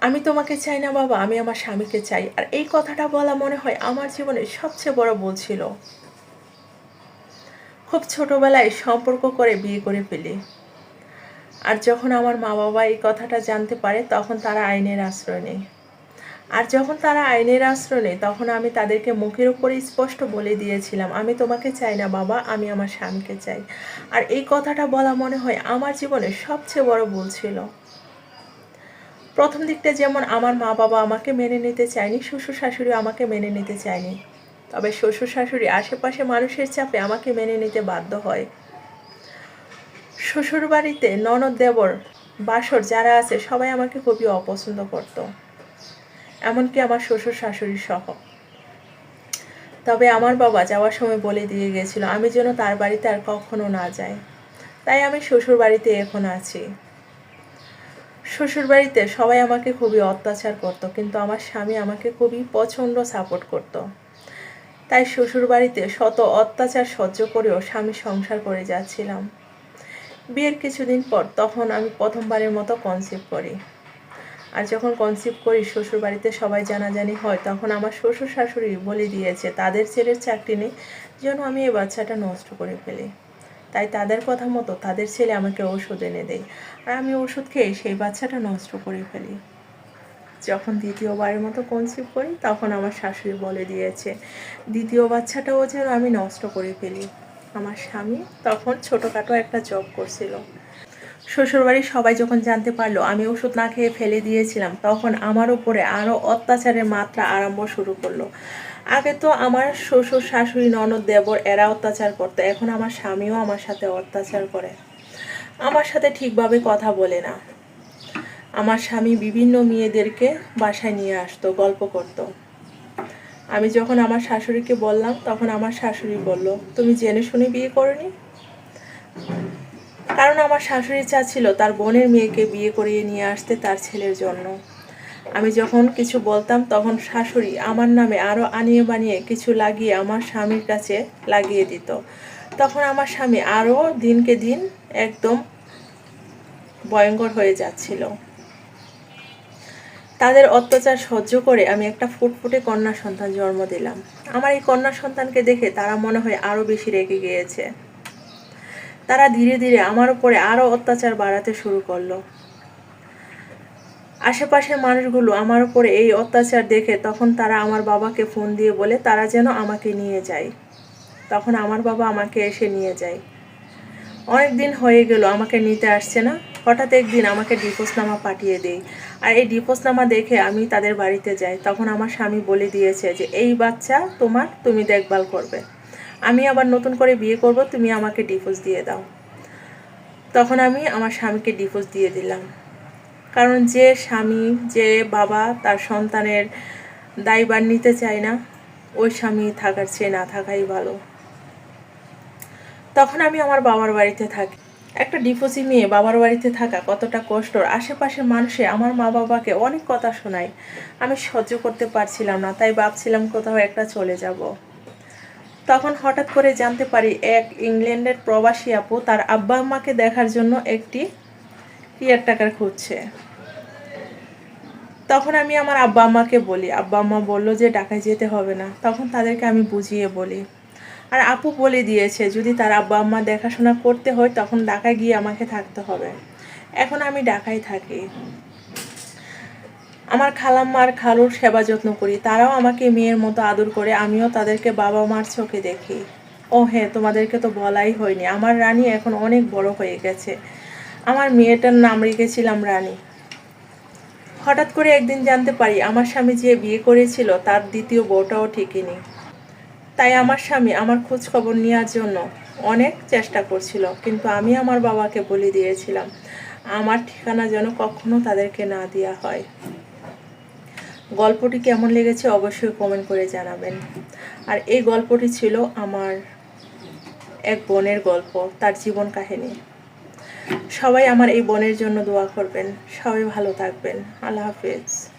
আমি তোমাকে চাই না বাবা, আমি আমার স্বামীকে চাই। আর এই কথাটা বলা মনে হয় আমার জীবনের সবচেয়ে বড় ভুল ছিল। খুব ছোটবেলায় সম্পর্ক করে বিয়ে করে ফেলি। আর যখন আমার মা বাবা এই কথাটা জানতে পারে, তখন তারা আইনের আশ্রয় নেয়। আর যখন তারা আইনের আশ্রয় নেয়, তখন আমি তাদেরকে মুখের উপরে স্পষ্ট বলে দিয়েছিলাম, আমি তোমাকে চাই না বাবা, আমি আমার স্বামীকে চাই। আর এই কথাটা বলা মনে হয় আমার জীবনের সবচেয়ে বড় ভুল ছিল। প্রথম দিকটা যেমন আমার মা বাবা আমাকে মেনে নিতে চায়নি, শ্বশুর শাশুড়ি আমাকে মেনে নিতে চায়নি। তবে শ্বশুর শাশুড়ি আশেপাশে মানুষের চাপে আমাকে মেনে নিতে বাধ্য হয়। শ্বশুর বাড়িতে ননদ দেবর বাসর যারা আছে, সবাই আমাকে খুবই অপছন্দ করত। এমনকি আমার শ্বশুর শাশুড়ি সহ। তবে আমার বাবা যাওয়ার সময় বলে দিয়ে গেছিল, আমি যেন তার বাড়িতে আর কখনো না যাই। তাই আমি শ্বশুর বাড়িতে এখন আছি। শ্বশুর বাড়িতে সবাই আমাকে খুবই অত্যাচার করতো, কিন্তু আমার স্বামী আমাকে খুবই প্রচণ্ড সাপোর্ট করত। তাই শ্বশুর বাড়িতে শত অত্যাচার সহ্য করেও স্বামী সংসার করে যাচ্ছিলাম। বিয়ের কিছুদিন পর তখন আমি প্রথমবারের মতো কনসিভ করি। আর যখন কনসিভ করি শ্বশুর বাড়িতে সবাই জানাজানি হয়, তখন আমার শ্বশুর শাশুড়ি বলে দিয়েছে, তাদের ছেলের চাকরি নেই, যেন আমি এই বাচ্চাটা নষ্ট করে ফেলি। তাই তাদের কথা মতো তাদের ছেলে আমাকে ওষুধ এনে দেয়। আর আমি ওষুধ খেয়ে সেই বাচ্চাটা নষ্ট করে ফেলি। যখন দ্বিতীয়বারের মতো কনসিভ করি, তখন আমার শাশুড়ি বলে দিয়েছে, দ্বিতীয় বাচ্চাটাও যেন আমি নষ্ট করে ফেলি। আমার স্বামী তখন ছোটোখাটো একটা জব করছিল। শ্বশুরবাড়ির সবাই যখন জানতে পারল আমি ওষুধ না খেয়ে ফেলে দিয়েছিলাম, তখন আমার উপরে আরও অত্যাচারের মাত্রা আরম্ভ শুরু করল। আগে তো আমার শ্বশুর, শাশুড়ি, ননদ, দেবর এরা অত্যাচার করতো। এখন আমার স্বামীও আমার সাথে অত্যাচার করে। আমার সাথে ঠিকভাবে কথা বলে না। আমার স্বামী বিভিন্ন মেয়েদেরকে বাসায় নিয়ে আসতো, গল্প করত। আমি যখন আমার শাশুড়িকে বললাম, তখন আমার শাশুড়ি বলল, তুমি জেনে শুনে বিয়ে করনি? কারণ আমার শাশুড়ি চাচ্ছিল তার বোনের মেয়েকে বিয়ে করিয়ে নিয়ে আসতে তার ছেলের জন্য। আমি যখন কিছু বলতাম তখন শাশুড়ি আমার নামে আরও আনিয়ে বানিয়ে কিছু লাগিয়ে আমার স্বামীর কাছে লাগিয়ে দিত। তখন আমার স্বামী আরও দিনকে দিন একদম ভয়ঙ্কর হয়ে যাচ্ছিল। তাদের অত্যাচার সহ্য করে আমি একটা ফুটফুটে কন্যা সন্তান জন্ম দিলাম। আমার এই কন্যা সন্তানকে দেখে তারা মনে হয় আরও বেশি রেগে গিয়েছে। তারা ধীরে ধীরে আমার উপরে আরও অত্যাচার বাড়াতে শুরু করল। আশেপাশের মানুষগুলো আমার উপরে এই অত্যাচার দেখে তখন তারা আমার বাবাকে ফোন দিয়ে বলে, তারা যেন আমাকে নিয়ে যায়। তখন আমার বাবা আমাকে এসে নিয়ে যায়। অনেক দিন হয়ে গেল, আমাকে নিতে আসছে না। হঠাৎ একদিন আমাকে ডিপোসনামা পাঠিয়ে দেয়। আর এই ডিপোসনামা দেখে আমি তাদের বাড়িতে যাই। তখন আমার স্বামী বলে দিয়েছে যে, এই বাচ্চা তোমার, তুমি দেখভাল করবে। আমি আবার নতুন করে বিয়ে করব, তুমি আমাকে ডিভোর্স দিয়ে দাও। তখন আমি আমার স্বামীকে ডিভোর্স দিয়ে দিলাম। কারণ যে স্বামী, যে বাবা তার সন্তানের দায়বার নিতে চায় না, ওই স্বামী থাকার চেয়ে না থাকাই ভালো। তখন আমি আমার বাবার বাড়িতে থাকি। একটা ডিপোজি মেয়ে বাবার বাড়িতে থাকা কতটা কষ্টর আশেপাশের মানুষে আমার মা বাবাকে অনেক কথা শোনায়। আমি সহ্য করতে পারছিলাম না, তাই ভাবছিলাম কোথাও একটা চলে যাব। তখন হঠাৎ করে জানতে পারি, এক ইংল্যান্ডের প্রবাসী আপু তার আব্বা আম্মাকে দেখার জন্য একটি ইয়ার টাকার খুঁজছে। তখন আমি আমার আব্বা আম্মাকে বলি, আব্বা আম্মা বলল যে ঢাকায় যেতে হবে না। তখন তাদেরকে আমি বুঝিয়ে বলি। আর আপু বলে দিয়েছে, যদি তার আব্বা আম্মা দেখাশোনা করতে হয়, তখন ঢাকায় গিয়ে আমাকে থাকতে হবে। এখন আমি ঢাকায় থাকি। আমার খালাম্মার খালুর সেবা যত্ন করি। তারাও আমাকে মেয়ের মতো আদর করে, আমিও তাদেরকে বাবা মার চোখে দেখি। ও হ্যাঁ তোমাদেরকে তো বলাই হয়নি। আমার রানী এখন অনেক বড় হয়ে গেছে। আমার মেয়েটার নাম রেখেছিলাম রানী। হঠাৎ করে একদিন জানতে পারি আমার স্বামী যে বিয়ে করেছিল তার দ্বিতীয় বউটাও ঠিকই তাই আমার স্বামী আমার খোঁজ খবর নেওয়ার জন্য অনেক চেষ্টা করছিল, কিন্তু আমি আমার বাবাকে বলে দিয়েছিলাম, আমার ঠিকানা যেন কখনো তাদেরকে না দেওয়া হয়। গল্পটি কেমন লেগেছে অবশ্যই কমেন্ট করে জানাবেন। আর এই গল্পটি ছিল আমার এক বোনের গল্প, তার জীবন কাহিনী। সবাই আমার এই বোনের জন্য দোয়া করবেন। সবাই ভালো থাকবেন। আল্লাহ হাফিজ।